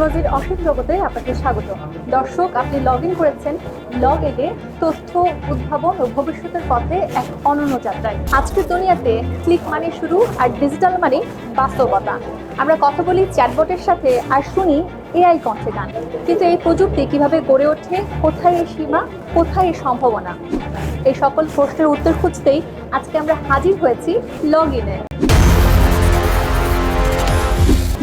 টেকনোলজির অসীম জগতে আপনাকে স্বাগত। দর্শক, আপনি লগ ইন করেছেন লগ এগে তথ্য, উদ্ভাবন ও ভবিষ্যতের পথে এক অনন্য যাত্রায়। আজকের দুনিয়াতে ক্লিক মানে শুরু আর ডিজিটাল মানে বাস্তবতা। আমরা কথা বলি চ্যাটবটের সাথে আর শুনি এআই কণ্ঠে গান কিন্তু এই প্রযুক্তি কীভাবে গড়ে ওঠে, কোথায় এই সীমা, কোথায় এই সম্ভাবনা? এই সকল প্রশ্নের উত্তর খুঁজতেই আজকে আমরা হাজির হয়েছি লগ ইনে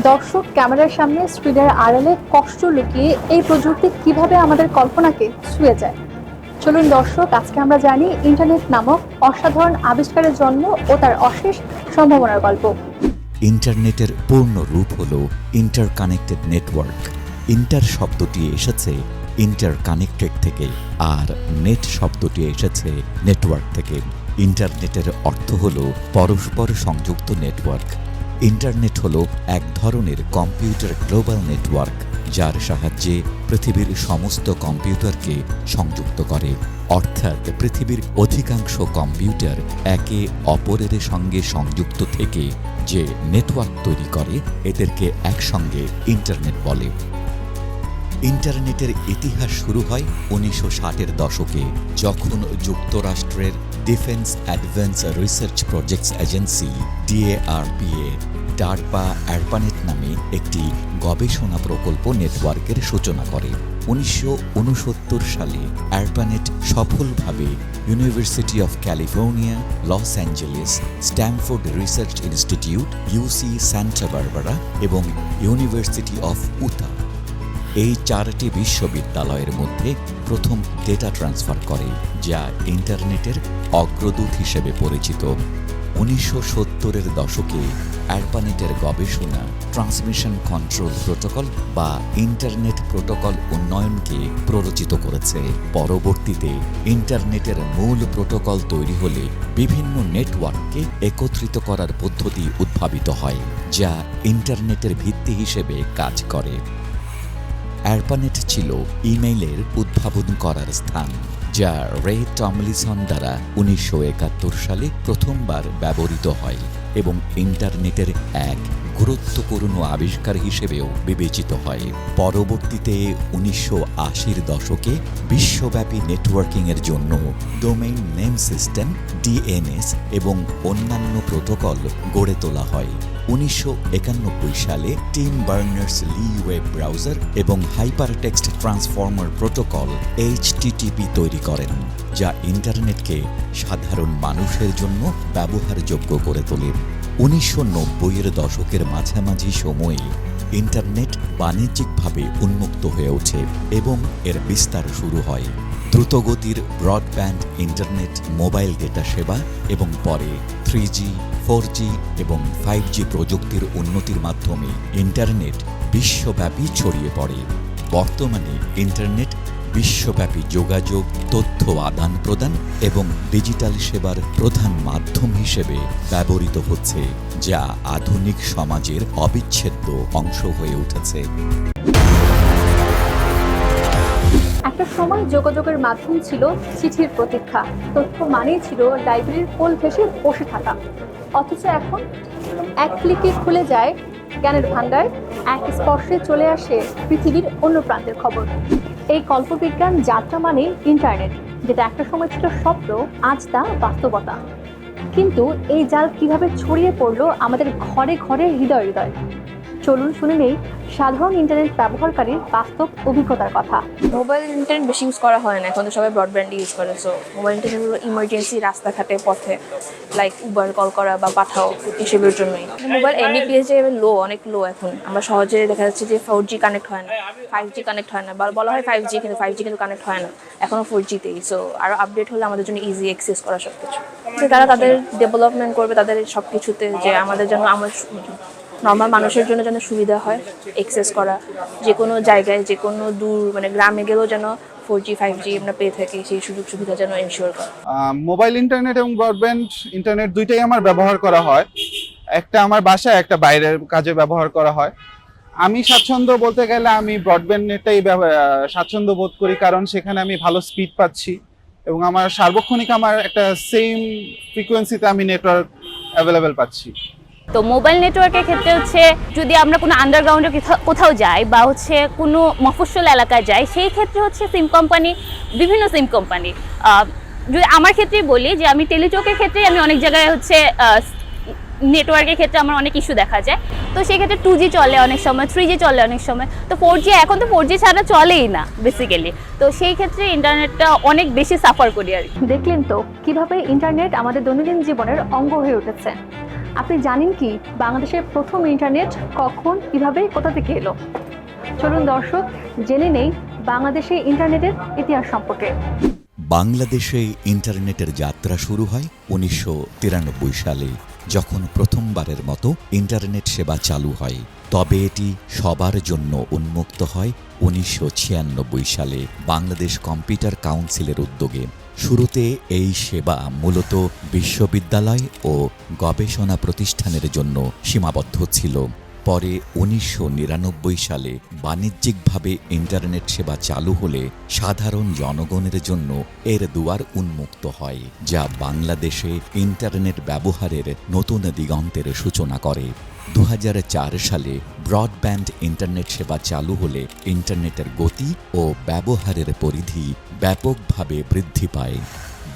দর্শক, ক্যামেরার সামনে স্ক্রিনের আড়ালে কষ্ট লুকিয়ে এই প্রযুক্তি কীভাবে আমাদের কল্পনাকে ছুঁয়ে যায়? চলুন দর্শক, আজকে আমরা জানি ইন্টারনেট নামক অসাধারণ আবিষ্কারের জন্ম ও তার অশেষ সম্ভাবনার গল্প। ইন্টারনেটের পূর্ণ রূপ হল ইন্টারকানেক্টেড নেটওয়ার্ক। ইন্টার শব্দটি এসেছে ইন্টারকানেক্টেড থেকে, আর নেট শব্দটি এসেছে নেটওয়ার্ক থেকে। ইন্টারনেটের অর্থ হল পরস্পর সংযুক্ত নেটওয়ার্ক। ইন্টারনেট হল এক ধরনের কম্পিউটার গ্লোবাল নেটওয়ার্ক, যার সাহায্যে পৃথিবীর সমস্ত কম্পিউটারকে সংযুক্ত করে। অর্থাৎ পৃথিবীর অধিকাংশ কম্পিউটার একে অপরের সঙ্গে সংযুক্ত থেকে যে নেটওয়ার্ক তৈরি করে, এদেরকে একসঙ্গে ইন্টারনেট বলে। ইন্টারনেটের ইতিহাস শুরু হয় উনিশশো ষাটের দশকে, যখন যুক্তরাষ্ট্রের defence advance research projects agency DARPA DARPA ARPANET নামে একটি গবেষণা প্রকল্প নেটওয়ার্কের সূচনা করে। উনিশশো উনসত্তর সালে অ্যারপানেট সফলভাবে university of California Los Angeles Stanford research institute UC Santa Barbara এবং ইউনিভার্সিটি অফ উতা এই চারটি বিশ্ববিদ্যালয়ের মধ্যে প্রথম ডেটা ট্রান্সফার করে, যা ইন্টারনেটের অগ্রদূত হিসেবে পরিচিত। উনিশশো সত্তরের দশকে অ্যারপানেটের গবেষণা, ট্রান্সমিশন কন্ট্রোল প্রোটোকল বা ইন্টারনেট প্রোটোকল উন্নয়নকে প্ররোচিত করেছে। পরবর্তীতে ইন্টারনেটের মূল প্রোটোকল তৈরি হলে বিভিন্ন নেটওয়ার্ককে একত্রিত করার পদ্ধতি উদ্ভাবিত হয়, যা ইন্টারনেটের ভিত্তি হিসেবে কাজ করে। অ্যারপানেট ছিল ইমেইলের উদ্ভাবন করার স্থান, যা রে টমলিসন দ্বারা উনিশশো একাত্তর সালে প্রথমবার ব্যবহৃত হয় এবং ইন্টারনেটের এক গুরুত্বপূর্ণ আবিষ্কার হিসেবেও বিবেচিত হয়। পরবর্তীতে উনিশশো আশির দশকে বিশ্বব্যাপী নেটওয়ার্কিংয়ের জন্য ডোমেইন নেম সিস্টেম, ডিএনএস এবং অন্যান্য প্রোটোকল গড়ে তোলা হয়। উনিশশো একানব্বই সালে Tim Berners Lee web browser এবং হাইপারটেক্সট ট্রান্সফর্মার প্রোটোকল এইচটিটিপি তৈরি করেন, যা ইন্টারনেটকে সাধারণ মানুষের জন্য ব্যবহারযোগ্য করে তোলে। উনিশশো নব্বইয়ের দশকের মাঝামাঝি সময়ে ইন্টারনেট বাণিজ্যিকভাবে উন্মুক্ত হয়ে ওঠে এবং এর বিস্তার শুরু হয়। দ্রুতগতির ব্রডব্যান্ড, ইন্টারনেট, মোবাইল ডেটা সেবা এবং পরে থ্রি জি, ফোর জি এবং ফাইভ জি প্রযুক্তির উন্নতির মাধ্যমে ইন্টারনেট বিশ্বব্যাপী ছড়িয়ে পড়ে। বর্তমানে ইন্টারনেট বিশ্বব্যাপী যোগাযোগ, তথ্য আদান প্রদান এবং ডিজিটাল সেবার প্রধান মাধ্যম হিসেবে ব্যবহৃত হচ্ছে, যা আধুনিক সমাজের অবিচ্ছেদ্য অংশ হয়ে উঠেছে। একটা সময় যোগাযোগের মাধ্যম ছিল চিঠির প্রতীক্ষা। তথ্য মানেই ছিল লাইব্রেরির কোল ঘেসে বসে থাকা। অথচ এখন এক ক্লিকে খুলে যায় জ্ঞানের ভাণ্ডার, এক স্পর্শে চলে আসে পৃথিবীর অন্য প্রান্তের খবর। এই কল্পবিজ্ঞান যাত্রা মানে ইন্টারনেট যেটা একটা সময় ছিল স্বপ্ন, আজ তা বাস্তবতা। কিন্তু এই জাল কীভাবে ছড়িয়ে পড়ল আমাদের ঘরে ঘরে হৃদয় হৃদয়? চলুন শুনে নেই সাধারণ ইন্টারনেট ব্যবহারকারীর বাস্তব অভিজ্ঞতার কথা। মোবাইল ইন্টারনেট বেশি ইউজ করা হয় না, এখন তো সবাই ব্রডব্যান্ড ইউজ করে সো মোবাইল ইন্টারনেট হলো ইমার্জেন্সি রাস্তাঘাটে পথে লাইক উবার কল করা বা পাঠাও, এসবের জন্যই। মোবাইল এমবিপিএস যে লো অনেক লো এখন। আমরা সহজে দেখা যাচ্ছে যে ফোর জি কানেক্ট হয় না ফাইভ জি কানেক্ট হয় না বলা হয় ফাইভ জি কিন্তু ফাইভ জি কিন্তু কানেক্ট হয় না এখনও ফোর জিতেই সো আরও আপডেট হলে আমাদের জন্য ইজি অ্যাক্সেস করা সব কিছু তারা তাদের ডেভেলপমেন্ট করবে, তাদের সব কিছুতে যে আমাদের জন্য আমার নর্মাল মানুষের জন্য যেন সুবিধা হয় এক্সেস করা। যে কোনো জায়গায় যে কোনো দূর মানে গ্রামে গেলেও যেন ফোর জি ফাইভ জি আমরা পেয়ে থাকি, সেই সুযোগ সুবিধা যেন এনশিওর করা। মোবাইল ইন্টারনেট এবং ব্রডব্যান্ড ইন্টারনেট দুইটাই আমার ব্যবহার করা হয়। একটা আমার বাসায়, একটা বাইরের কাজে ব্যবহার করা হয়। আমি স্বাচ্ছন্দ্য বলতে গেলে আমি ব্রডব্যান্ড নেটটাই স্বাচ্ছন্দ্য বোধ করি, কারণ সেখানে আমি ভালো স্পিড পাচ্ছি এবং আমার সার্বক্ষণিক আমার একটা সেম ফ্রিকোয়েন্সিতে আমি নেটওয়ার্ক অ্যাভেলেবেল পাচ্ছি। তো মোবাইল নেটওয়ার্কের ক্ষেত্রে হচ্ছে যদি আমরা কোনো আন্ডারগ্রাউন্ডে কোথাও যাই বা হচ্ছে কোনো মফস্বল এলাকায় যাই, সেই ক্ষেত্রে হচ্ছে সিম কোম্পানি, বিভিন্ন সিম কোম্পানি। যদি আমার ক্ষেত্রেই বলি যে আমি টেলিটকের ক্ষেত্রে আমি অনেক জায়গায় হচ্ছে নেটওয়ার্কের ক্ষেত্রে আমার অনেক ইস্যু দেখা যায়। তো সেই ক্ষেত্রে টু জি চলে অনেক সময় থ্রি জি চলে অনেক সময়। তো ফোর জি এখন তো ফোর জি ছাড়া চলেই না বেসিক্যালি তো সেই ক্ষেত্রে ইন্টারনেটটা অনেক বেশি সাফার করি আর দেখলেন তো কীভাবে ইন্টারনেট আমাদের দৈনন্দিন জীবনের অঙ্গ হয়ে উঠেছে। আপনি জানেন কি বাংলাদেশের প্রথম ইন্টারনেট কখন, কীভাবে, কোথা থেকে এলো? চলুন দর্শক, জেনে নেই বাংলাদেশে ইন্টারনেটের ইতিহাস সম্পর্কে। বাংলাদেশে ইন্টারনেটের যাত্রা শুরু হয় উনিশশো তিরানব্বই সালে, যখন প্রথমবারের মতো ইন্টারনেট সেবা চালু হয়। তবে এটি সবার জন্য উন্মুক্ত হয় উনিশশো ছিয়ানব্বই সালে বাংলাদেশ কম্পিউটার কাউন্সিলের উদ্যোগে। শুরুতে এই সেবা মূলত বিশ্ববিদ্যালয় ও গবেষণা প্রতিষ্ঠানের জন্য সীমাবদ্ধ ছিল। পরে উনিশশো নিরানব্বই সালে বাণিজ্যিকভাবে ইন্টারনেট সেবা চালু হলে সাধারণ জনগণের জন্য এর দুয়ার উন্মুক্ত হয়, যা বাংলাদেশে ইন্টারনেট ব্যবহারের নতুন দিগন্তের সূচনা করে। দু হাজার চার সালে ব্রডব্যান্ড ইন্টারনেট সেবা চালু হলে ইন্টারনেটের গতি ও ব্যবহারের পরিধি ব্যাপকভাবে বৃদ্ধি পায়।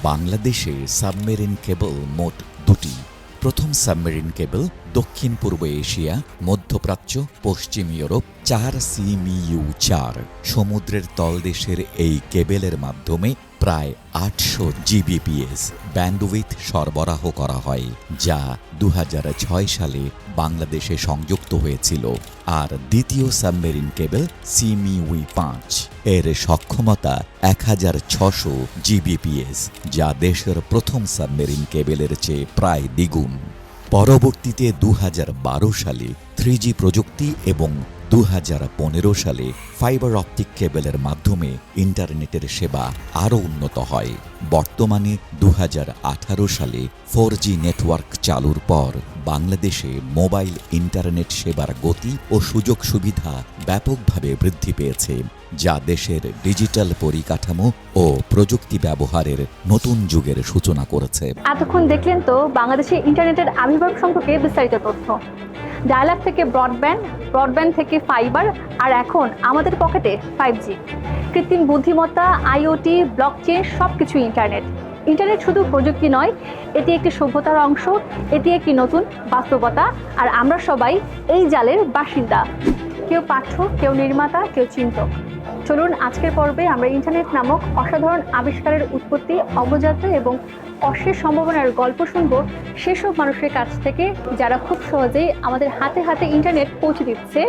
বাংলাদেশে সাবমেরিন কেবল মোট দুটি। প্রথম সাবমেরিন কেবল দক্ষিণ পূর্ব এশিয়া, মধ্যপ্রাচ্য, পশ্চিম ইউরোপ, চার সিমিউ চার, সমুদ্রের তলদেশের এই কেবেলের মাধ্যমে প্রায় আটশো জিবিপিএস ব্যান্ডউইথ সরবরাহ করা হয়, যা দু হাজার ছয় সালে বাংলাদেশে সংযুক্ত হয়েছিল। আর দ্বিতীয় সাবমেরিন কেবল সিমিউই পাঁচ। এর সক্ষমতা এক হাজার ছশো জিবিপিএস যা দেশের প্রথম সাবমেরিন কেবেলের চেয়ে প্রায় দ্বিগুণ। পরবর্তীতে দু হাজার বারো সালে থ্রি প্রযুক্তি এবং দু হাজার পনেরো সালে ফাইবার অপটিক কেবলের মাধ্যমে ইন্টারনেটের সেবা আরও উন্নত হয়। বর্তমানে দু হাজার আঠারো সালে ফোর নেটওয়ার্ক চালুর পর বাংলাদেশে মোবাইল ইন্টারনেট সেবার গতি ও সুযোগ সুবিধা ব্যাপকভাবে বৃদ্ধি পেয়েছে, যা দেশের ডিজিটাল পরিকাঠামো ও প্রযুক্তি ব্যবহারের নতুন যুগের সূচনা করেছে। এতক্ষণ দেখলেন তো বাংলাদেশে ইন্টারনেটের আবির্ভাব সম্পর্কে বিস্তারিত তথ্য। ডায়ালগ থেকে ব্রডব্যান্ড ব্রডব্যান্ড থেকে ফাইবার, আর এখন আমাদের পকেটে ফাইভ জি কৃত্রিম বুদ্ধিমত্তা আইওটি ব্লকচেন সব কিছু ইন্টারনেট ইন্টারনেট শুধু প্রযুক্তি নয়, এটি একটি সভ্যতার অংশ, এটি একটি নতুন বাস্তবতা, আর আমরা সবাই এই জালের বাসিন্দা। কেউ পাঠ্য কেউ নির্মাতা, কেউ চিন্তক। চলুন আজকের পর্বে আমরা ইন্টারনেট নামক অসাধারণ আবিষ্কারের উৎপত্তি, অবজাত এবং অশেষ সম্ভাবনার গল্প শুনব সেসব মানুষের কাছ থেকে, যারা খুব সহজেই আমাদের হাতে হাতে ইন্টারনেট পৌঁছে দিচ্ছে।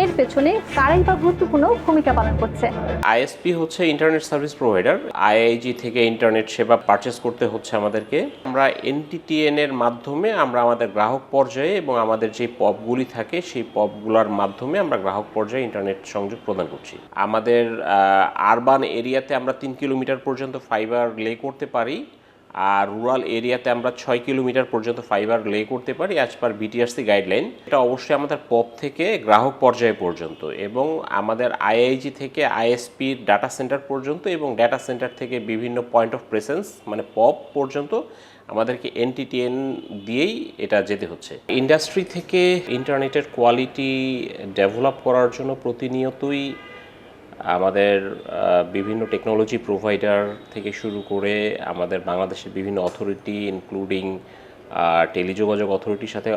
এর পেছনে কারাই বা গুরুত্বপূর্ণ ভূমিকা পালন করছে। আইএসপি হচ্ছে ইন্টারনেট সার্ভিস প্রোভাইডার। আইআইজি থেকে ইন্টারনেট সেবা পারচেস করতে হচ্ছে আমাদেরকে। আমরা এনটিটিএন এর মাধ্যমে আমরা আমাদের গ্রাহক পর্যায়ে এবং আমাদের যে পপগুলি থাকে, সেই পপগুলোর মাধ্যমে আমরা গ্রাহক পর্যায়ে ইন্টারনেট সংযোগ প্রদান করছি। আমাদের আরবান এরিয়াতে আমরা তিন কিলোমিটার পর্যন্ত ফাইবার লে করতে পারি। আর রুরাল এরিয়াতে আমরা ছয় কিলোমিটার পর্যন্ত ফাইবার লে করতে পারি অ্যাজ পার বিটিআরসি গাইডলাইন এটা অবশ্যই আমাদের পপ থেকে গ্রাহক পর্যায় পর্যন্ত এবং আমাদের আইআইজি থেকে আইএসপির ডাটা সেন্টার পর্যন্ত এবং ডাটা সেন্টার থেকে বিভিন্ন পয়েন্ট অফ প্রেসেন্স মানে পপ পর্যন্ত আমাদেরকে এনটিটিএন দিয়েই এটা যেতে হচ্ছে। ইন্ডাস্ট্রি থেকে ইন্টারনেটের কোয়ালিটি ডেভেলপ করার জন্য প্রতিনিয়তই আমাদের বিভিন্ন টেকনোলজি প্রোভাইডার থেকে শুরু করে আমাদের বাংলাদেশের বিভিন্ন অথরিটি ইনক্লুডিং টেলিযোগাযোগ অথরিটির সাথে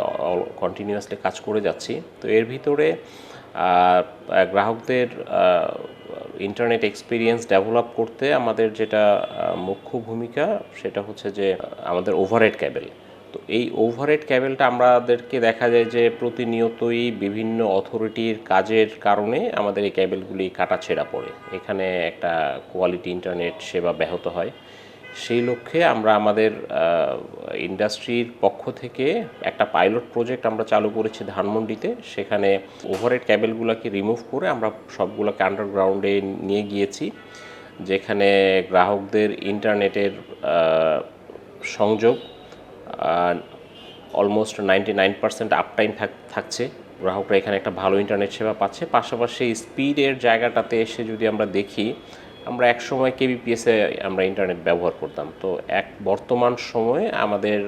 কন্টিনিউয়াসলি কাজ করে যাচ্ছি। তো এর ভিতরে গ্রাহকদের ইন্টারনেট এক্সপিরিয়েন্স ডেভেলপ করতে আমাদের যেটা মুখ্য ভূমিকা সেটা হচ্ছে যে আমাদের ওভারহেড ক্যাবেল তো এই ওভারহেড ক্যাবেলটা আমাদেরকে দেখা যায় যে প্রতিনিয়তই বিভিন্ন অথরিটির কাজের কারণে আমাদের এই ক্যাবেলগুলি কাটা ছেঁড়া পড়ে। এখানে একটা কোয়ালিটি ইন্টারনেট সেবা ব্যাহত হয়। সেই লক্ষ্যে আমরা আমাদের ইন্ডাস্ট্রির পক্ষ থেকে একটা পাইলট প্রজেক্ট আমরা চালু করেছি ধানমন্ডিতে। সেখানে ওভারহেড ক্যাবেলগুলোকে রিমুভ করে আমরা সবগুলোকে আন্ডারগ্রাউন্ডে নিয়ে গিয়েছি, যেখানে গ্রাহকদের ইন্টারনেটের সংযোগ almost ninety nine percent uptime থাকছে। গ্রাহকরা এখানে একটা ভালো ইন্টারনেট সেবা পাচ্ছে। পাশাপাশি স্পিডের জায়গাটাতে এসে যদি আমরা দেখি, আমরা এক সময় কেবিপিএসে আমরা ইন্টারনেট ব্যবহার করতাম। তো এক বর্তমান সময়ে আমাদের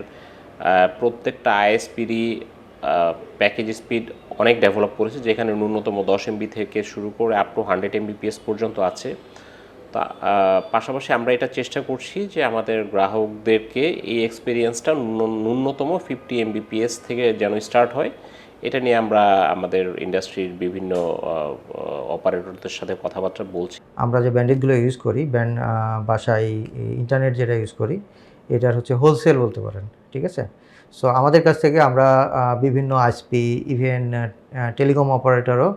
প্রত্যেকটা আইএসপিরই প্যাকেজ স্পিড অনেক ডেভেলপ করেছে, যেখানে ন্যূনতম দশ এমবি থেকে শুরু করে আপ টু হান্ড্রেড এমবিপিএস পর্যন্ত আছে। পাশাপাশি আমরা এটা চেষ্টা করছি যে আমাদের গ্রাহকদেরকে এই এক্সপিরিয়েন্সটা ন্যূনতম ফিফটি এমবিপিএস থেকে যেন স্টার্ট হয়। এটা নিয়ে আমরা আমাদের ইন্ডাস্ট্রির বিভিন্ন অপারেটরদের সাথে কথাবার্তা বলছি। আমরা যে ব্যান্ডেডগুলো ইউজ করি ব্যান্ড বাসায় ইন্টারনেট যেটা ইউজ করি, এটার হচ্ছে হোলসেল বলতে পারেন, ঠিক আছে? সো আমাদের কাছ থেকে আমরা বিভিন্ন আইসপি ইভেন টেলিকম অপারেটরও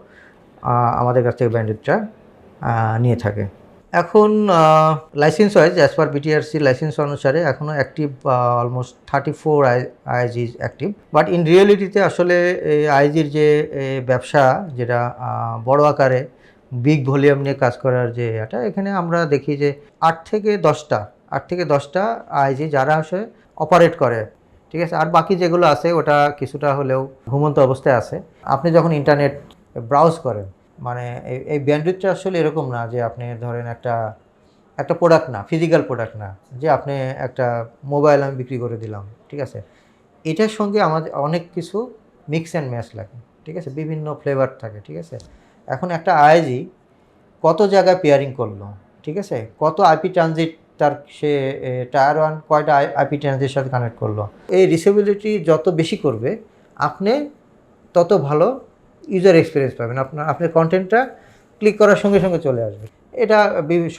আমাদের কাছ থেকে ব্যান্ডেডটা নিয়ে থাকে। এখন licence wise as per BTRC licence অনুসারে এখনও active almost thirty four IG active but in রিয়েলিটিতে আসলে এই আইজির যে ব্যবসা, যেটা বড় আকারে বিগ ভলিউম নিয়ে কাজ করার যে এটা এখানে আমরা দেখি যে আট থেকে দশটা, আট থেকে দশটা আইজি যারা আসে অপারেট করে, ঠিক আছে? আর বাকি যেগুলো আছে, ওটা কিছুটা হলেও ঘুমন্ত অবস্থায় আছে। আপনি যখন ইন্টারনেট ব্রাউজ করেন মানে এই- ব্যান্ডউইথটা আসলে এরকম না যে আপনি ধরেন একটা একটা প্রোডাক্ট না ফিজিক্যাল প্রোডাক্ট না, যে আপনি একটা মোবাইল আমি বিক্রি করে দিলাম, ঠিক আছে? এটার সঙ্গে আমাদের অনেক কিছু মিক্স অ্যান্ড ম্যাচ লাগে, ঠিক আছে? বিভিন্ন ফ্লেভার থাকে, ঠিক আছে? এখন একটা আইজি কত জায়গায় পেয়ারিং করল, ঠিক আছে? কত আইপি ট্রানজিট তার সে টায়ার ওয়ান কয়টা আইপি ট্রানজিটের সাথে কানেক্ট করল? এই রিসেবিলিটি যত বেশি করবে, আপনি তত ভালো ইউজার এক্সপিরিয়েন্স পাবেন। আপনার আপনার কন্টেন্টটা ক্লিক করার সঙ্গে সঙ্গে চলে আসবে। এটা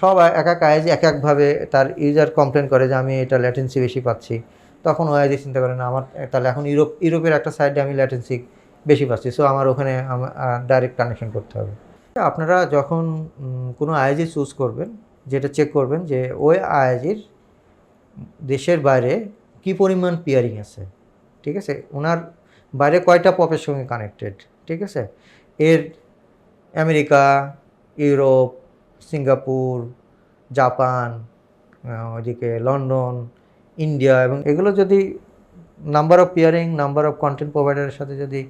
সব এক এক আইজি এক একভাবে তার ইউজার কমপ্লেন করে যে আমি এটা ল্যাটেন্সি বেশি পাচ্ছি। তখন ও আইজি চিন্তা করে, না, আমার, তাহলে এখন ইউরোপ, ইউরোপের একটা সাইডে আমি ল্যাটেন্সি বেশি পাচ্ছি সো আমার ওখানে ডাইরেক্ট কানেকশন করতে হবে। আপনারা যখন কোনো আইজি চুজ করবেন, যেটা চেক করবেন যে ওই আইজির দেশের বাইরে কি পরিমাণ পিয়ারিং আছে, ঠিক আছে? ওনার বাইরে কয়টা পপের সঙ্গে কানেক্টেড ঠিক আছে? এর আমেরিকা, ইউরোপ, সিঙ্গাপুর, জাপান ওইদিকে লন্ডন, ইন্ডিয়া এবং এগুলো যদি number of peering number of content প্রোভাইডারের সাথে যদি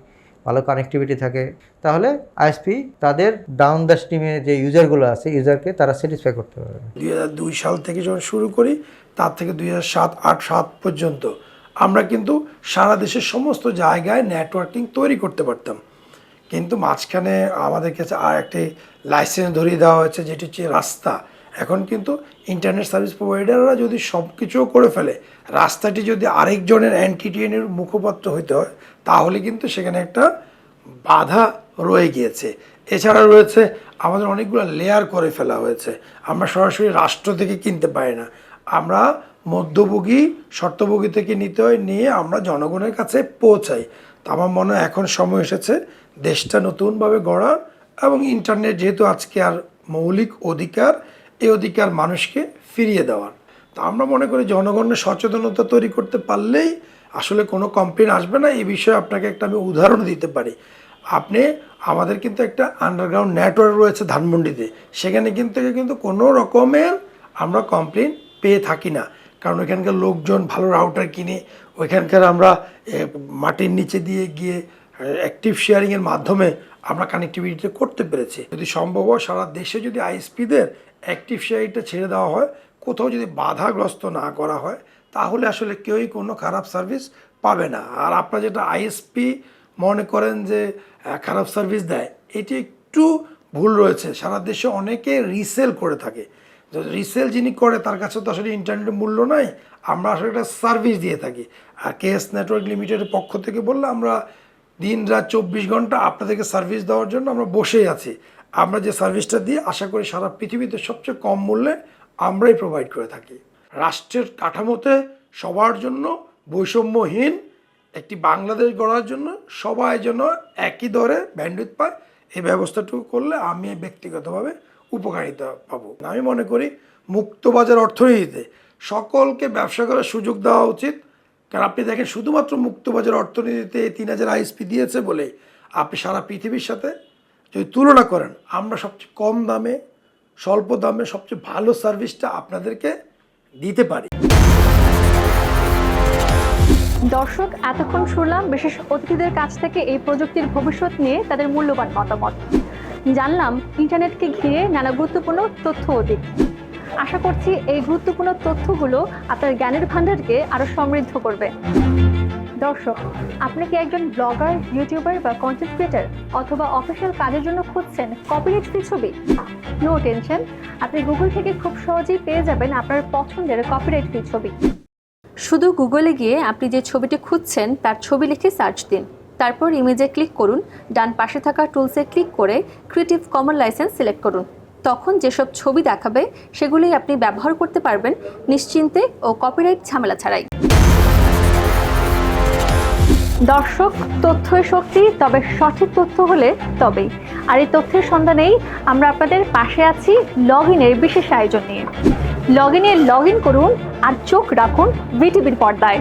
ভালো কানেক্টিভিটি থাকে, তাহলে আইএসপি তাদের ডাউন দ্য স্ট্রিমে যে ইউজারগুলো আছে ইউজারকে তারা স্যাটিসফাই করতে পারবে। দুই হাজার দুই সাল থেকে যখন শুরু করি, তার থেকে দুই সাত, আট, সাত পর্যন্ত আমরা কিন্তু সারা দেশের সমস্ত জায়গায় নেটওয়ার্কিং তৈরি করতে পারতাম। কিন্তু মাঝখানে আমাদের কাছে আর একটি লাইসেন্স ধরিয়ে দেওয়া হয়েছে, যেটি হচ্ছে রাস্তা। এখন কিন্তু ইন্টারনেট সার্ভিস প্রোভাইডাররা যদি সব কিছুও করে ফেলে, রাস্তাটি যদি আরেকজনের অ্যান্টিটিএনের মুখপাত্র হইতে হয়, তাহলে কিন্তু সেখানে একটা বাধা রয়ে গিয়েছে। এছাড়া রয়েছে, আমাদের অনেকগুলো লেয়ার করে ফেলা হয়েছে। আমরা সরাসরি রাষ্ট্র থেকে কিনতে পারি না। আমরা মধ্যভোগী, শর্তভোগী থেকে নিতে হয়, নিয়ে আমরা জনগণের কাছে পৌঁছাই। তো আমার মনে হয় এখন সময় এসেছে দেশটা নতুনভাবে গড়া এবং ইন্টারনেট যেহেতু আজকে আর মৌলিক অধিকার, এই অধিকার মানুষকে ফিরিয়ে দেওয়ার। তা আমরা মনে করি জনগণের সচেতনতা তৈরি করতে পারলেই আসলে কোনো কমপ্লেন আসবে না। এই বিষয়ে আপনাকে একটা আমি উদাহরণ দিতে পারি। আপনি, আমাদের কিন্তু একটা আন্ডারগ্রাউন্ড নেটওয়ার্ক রয়েছে ধানমন্ডিতে। সেখানে কিন্তু কিন্তু কোনো রকমের আমরা কমপ্লেন পেয়ে থাকি না। কারণ ওইখানকার লোকজন ভালো রাউটার কিনে, ওইখানকার আমরা মাটির নিচে দিয়ে গিয়ে অ্যাক্টিভ শেয়ারিংয়ের মাধ্যমে আমরা কানেক্টিভিটি করতে পেরেছি। যদি সম্ভব হয়, সারা দেশে যদি আইএসপিদের অ্যাক্টিভ শেয়ারিংটা ছেড়ে দেওয়া হয়, কোথাও যদি বাধাগ্রস্ত না করা হয়, তাহলে আসলে কেউই কোনো খারাপ সার্ভিস পাবে না। আর আপনারা যেটা আইএসপি মনে করেন যে খারাপ সার্ভিস দেয়, এটি একটু ভুল রয়েছে। সারা দেশে অনেকে রিসেল করে থাকে। রিসেল যিনি করে, তার কাছে তো আসলে ইন্টারনেটের মূল্য নাই। আমরা আসলে একটা সার্ভিস দিয়ে থাকি। আর কেএস নেটওয়ার্ক লিমিটেডের পক্ষ থেকে বললে আমরা দিন রাত চব্বিশ ঘণ্টা আপনাদেরকে সার্ভিস দেওয়ার জন্য আমরা বসেই আছি। আমরা যে সার্ভিসটা দিয়ে আশা করি সারা পৃথিবীতে সবচেয়ে কম মূল্যে আমরাই প্রোভাইড করে থাকি। রাষ্ট্রের কাঠামোতে সবার জন্য বৈষম্যহীন, একটি বাংলাদেশ গড়ার জন্য সবাই যেন একই দরে ব্যান্ডউইথ পায়, এই ব্যবস্থাটুকু করলে আমি ব্যক্তিগতভাবে উপকারিতা পাবো। আমি মনে করি মুক্তবাজার অর্থনীতিতে সকলকে ব্যবসা করার সুযোগ দেওয়া উচিত। কারণ আপনি দেখেন শুধুমাত্র মুক্তবাজার অর্থনীতিতে তিন হাজার আইএসপি দিয়েছে বলে আপনি সারা পৃথিবীর সাথে যদি তুলনা করেন, আমরা সবচেয়ে কম দামে, স্বল্প দামে সবচেয়ে ভালো সার্ভিসটা আপনাদেরকে দিতে পারি। দর্শক, এতক্ষণ শুনলাম বিশেষ অতিথিদের কাছ থেকে এই প্রযুক্তির ভবিষ্যৎ নিয়ে তাদের মূল্যবান মতামত। জানলাম, ইন্টারনেটকে ঘিরে নানা গুরুত্বপূর্ণ তথ্য দিক আশা করছি এই গুরুত্বপূর্ণ তথ্যগুলো আপনার জ্ঞানের ভাণ্ডারকে আরও সমৃদ্ধ করবে। দর্শক, আপনি কি একজন ব্লগার, ইউটিউবার বা কন্টেন্ট ক্রিয়েটার অথবা অফিসিয়াল কাজের জন্য খুঁজছেন কপিরাইট ফ্রি ছবি? নো টেনশন আপনি গুগল থেকে খুব সহজেই পেয়ে যাবেন আপনার পছন্দের কপিরাইট ফ্রি ছবি। শুধু গুগলে গিয়ে আপনি যে ছবিটি খুঁজছেন, তার ছবি লিখে সার্চ দিন। তারপর ইমেজে ক্লিক করুন, ডান পাশে থাকা টুলসে ক্লিক করে ক্রিয়েটিভ কমন লাইসেন্স সিলেক্ট করুন। তখন যেসব ছবি দেখাবে, সেগুলোই আপনি ব্যবহার করতে পারবেন নিশ্চিন্তে ও কপিরাইট ঝামেলা ছাড়াই। দর্শক তথ্যের শক্তি, তবে সঠিক তথ্য হলে তবেই। আর এই তথ্যের সন্ধানেই আমরা আপনাদের পাশে আছি লগ ইনের বিশেষ আয়োজন নিয়ে। লগ ইনে লগ ইন করুন আর চোখ রাখুন বিটিভির পর্দায়।